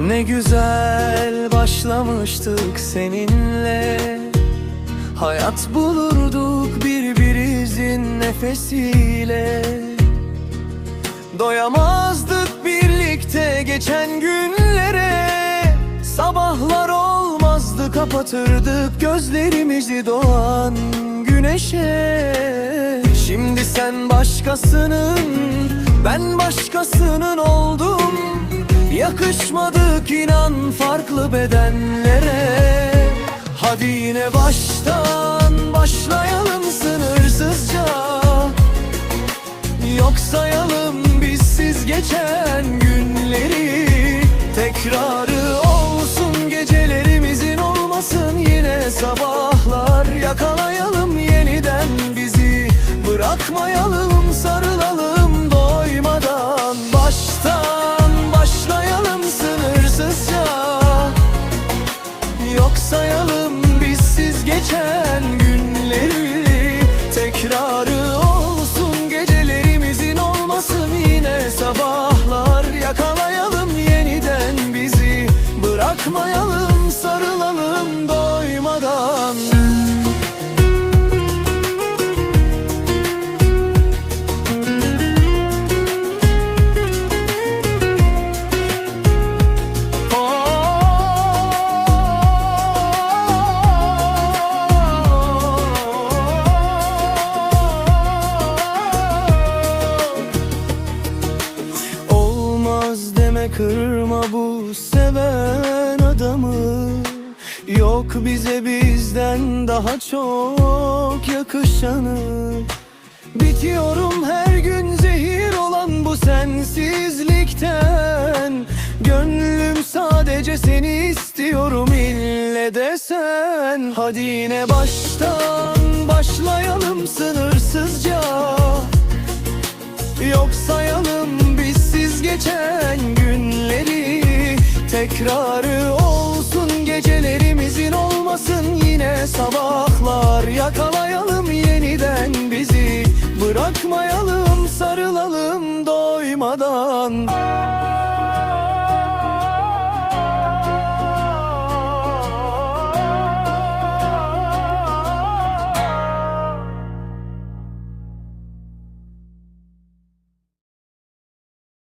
Ne güzel başlamıştık seninle. Hayat bulurduk birbirimizin nefesiyle. Doyamazdık birlikte geçen günlere. Sabahlar olmazdı kapatırdık gözlerimizi doğan güneşe. Şimdi sen başkasının ben başkasının oldum Yakışmadık inan farklı bedenlere. Hadi yine baştan başlayalım sınırsızca. Yok sayalım bizsiz geçen günleri. Tekrarı olsun gecelerimizin olmasın yine sabahlar. Yakalayalım yeniden bizi Bırakmayalım sarılalım geçen günleri. Tekrarı olsun gecelerimizin olmasın. Yine sabahlar Yakalayalım yeniden bizi. Bırakmayalım kırma bu seven adamı. Yok bize bizden daha çok yakışanı. Bitiyorum her gün zehir olan bu sensizlikten. Gönlüm sadece seni istiyorum ille desen Hadi yine baştan başlayalım sınırsızca. Yok sayalım bizsiz günleri tekrarı olsun Gecelerimizin olmasın. Yine sabahlar Yakalayalım yeniden bizi. Bırakmayalım sarılalım doymadan.